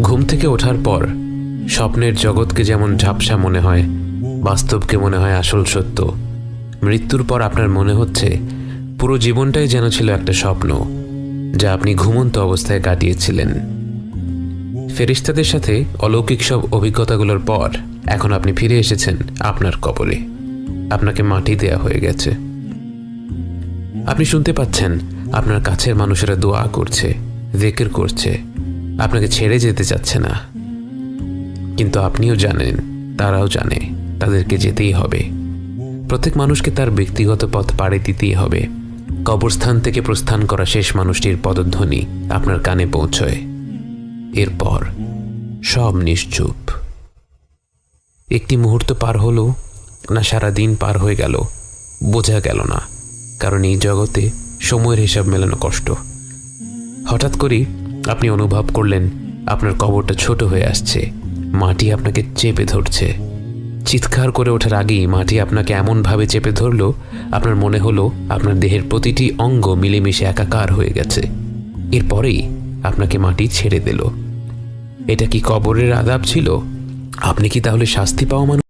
ঘুম থেকে ওঠার পর স্বপ্নের জগৎকে যেমন ঝাপসা মনে হয়, বাস্তবকে মনে হয় আসল সত্য। মৃত্যুর পর আপনার মনে হচ্ছে পুরো জীবনটাই যেন ছিল একটা স্বপ্ন, যা আপনি ঘুমন্ত অবস্থায় কাটিয়েছিলেন। ফেরিস্তাদের সাথে অলৌকিক সব অভিজ্ঞতাগুলোর পর এখন আপনি ফিরে এসেছেন আপনার কবরে আপনাকে মাটি দেয়া হয়ে গেছে। আপনি শুনতে পাচ্ছেন আপনার কাছের মানুষেরা দোয়া করছে, জেকের করছে। আপনাকে ছেড়ে যেতে চাচ্ছে না। কিন্তু আপনিও জানেন, তারাও জানে, তাদেরকে যেতেই হবে। প্রত্যেক মানুষকে তার ব্যক্তিগত পথ পাড়ি দিতেই হবে। কবরস্থান থেকে প্রস্থান করা শেষ মানুষটির পদধ্বনি আপনার কানে পৌঁছয়। এরপর সব নিশ্চুপ। একটি মুহূর্ত পার হলো না সারা দিন পার হয়ে গেল, বোঝা গেল না, কারণ এই জগতে সময়ের হিসাব মেলানো কষ্ট। হঠাৎ করেই আপনি অনুভব করলেন আপনার কবরটা ছোট হয়ে আসছে। মাটি আপনাকে চেপে ধরছে। চিৎকার করে ওঠার আগেই মাটি আপনাকে এমনভাবে চেপে ধরলো, আপনার মনে হলো আপনার দেহের প্রতিটি অঙ্গ মিলেমিশে একাকার হয়ে গেছে। এরপরেই আপনাকে মাটি ছেড়ে দিল। এটা কি কবরের আদাব ছিল? আপনি কি তাহলে শাস্তি পাওয়া মানুষ?